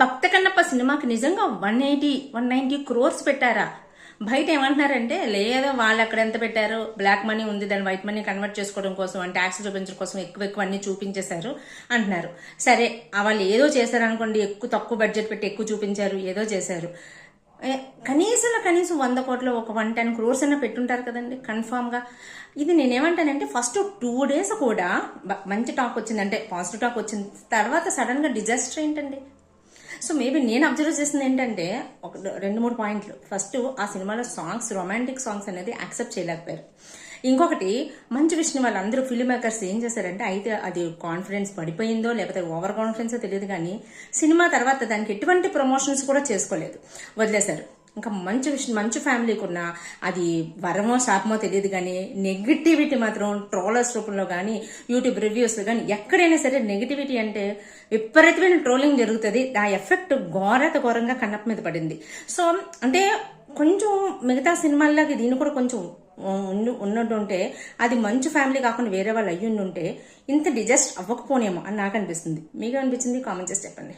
భక్త కన్నప్ప సినిమాకి నిజంగా one eighty one ninety crores పెట్టారా? బయట ఏమంటున్నారంటే లేదా వాళ్ళు అక్కడ ఎంత పెట్టారు? బ్లాక్ మనీ ఉంది దాన్ని వైట్ మనీ కన్వర్ట్ చేసుకోవడం కోసం అంటే ట్యాక్స్ చూపించడం కోసం ఎక్కువ ఎక్కువ అన్ని చూపించేశారు అంటున్నారు. సరే వాళ్ళు ఏదో చేశారు అనుకోండి ఎక్కువ తక్కువ బడ్జెట్ పెట్టి ఎక్కువ చూపించారు ఏదో చేశారు. కనీసం కనీసంలో కనీసం వంద కోట్లు ఒక వన్ టెన్ క్రోర్స్ అయినా పెట్టుంటారు కదండి కన్ఫామ్గా. ఇది నేనేమంటానంటే ఫస్ట్ టూ డేస్ కూడా మంచి టాక్ వచ్చింది అంటే పాజిటివ్ టాక్ వచ్చింది తర్వాత సడన్గా డిజాస్టర్ ఏంటండి? సో మేబీ నేను అబ్జర్వ్ చేసింది ఏంటంటే ఒక రెండు మూడు పాయింట్లు. ఫస్ట్ ఆ సినిమాలో సాంగ్స్ రొమాంటిక్ సాంగ్స్ అనేది యాక్సెప్ట్ చేయలేకపోయారు. ఇంకొకటి మంచు విష్ణు వాళ్ళందరూ ఫిల్మ్ మేకర్స్ ఏం చేశారంటే అయితే అది కాన్ఫిడెన్స్ పడిపోయిందో లేకపోతే ఓవర్ కాన్ఫిడెన్సో తెలియదు కానీ సినిమా తర్వాత దానికి ఎటువంటి ప్రమోషన్స్ కూడా చేసుకోలేదు. వదిలేశారు. ఇంకా మంచి విషయం మంచి ఫ్యామిలీకి ఉన్న అది వరమో శాపమో తెలియదు కానీ నెగిటివిటీ మాత్రం ట్రోలర్స్ రూపంలో కానీ యూట్యూబ్ రివ్యూస్లో కానీ ఎక్కడైనా సరే నెగిటివిటీ అంటే విపరీతమైన ట్రోలింగ్ జరుగుతుంది. ఆ ఎఫెక్ట్ ఘోరత ఘోరంగా కన్నప్ప మీద పడింది. సో అంటే కొంచెం మిగతా సినిమాల్లాగా దీన్ని కూడా కొంచెం ఉండు- ఉన్నట్టు ఉంటే అది మంచి ఫ్యామిలీ కాకుండా వేరే వాళ్ళు అయ్యి ఉంటే ఇంత డిజెస్ట్ అవ్వకపోనేమో అని నాకు అనిపిస్తుంది. మీకు అనిపించింది? కామెంట్ చేసి చెప్పండి.